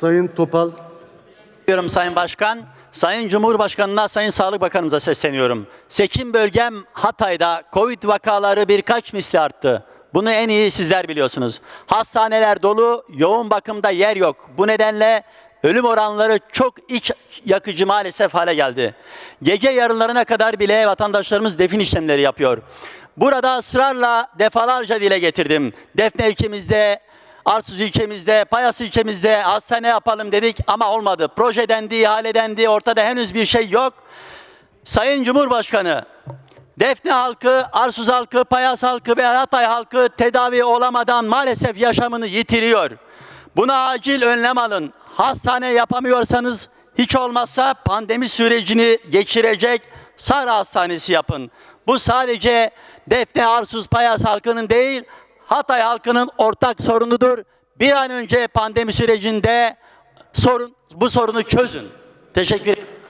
Sayın Topal. Diyorum Sayın Başkan. Sayın Cumhurbaşkanı'na, Sayın Sağlık Bakanımıza sesleniyorum. Seçim bölgem Hatay'da Covid vakaları birkaç misli arttı. Bunu en iyi sizler biliyorsunuz. Hastaneler dolu, yoğun bakımda yer yok. Bu nedenle ölüm oranları çok iç yakıcı maalesef hale geldi. Gece yarılarına kadar bile vatandaşlarımız defin işlemleri yapıyor. Burada ısrarla defalarca dile getirdim. Defne ilçemizde, Arsuz ilçemizde, Payas ilçemizde hastane yapalım dedik ama olmadı. Proje dendi, ihale dendi, ortada henüz bir şey yok. Sayın Cumhurbaşkanı, Defne halkı, Arsuz halkı, Payas halkı ve Hatay halkı tedavi olamadan maalesef yaşamını yitiriyor. Buna acil önlem alın. Hastane yapamıyorsanız hiç olmazsa pandemi sürecini geçirecek Sara Hastanesi yapın. Bu sadece Defne, Arsuz, Payas halkının değil, Hatay halkının ortak sorunudur. Bir an önce pandemi sürecinde sorun bu sorunu çözün. Teşekkür ederim.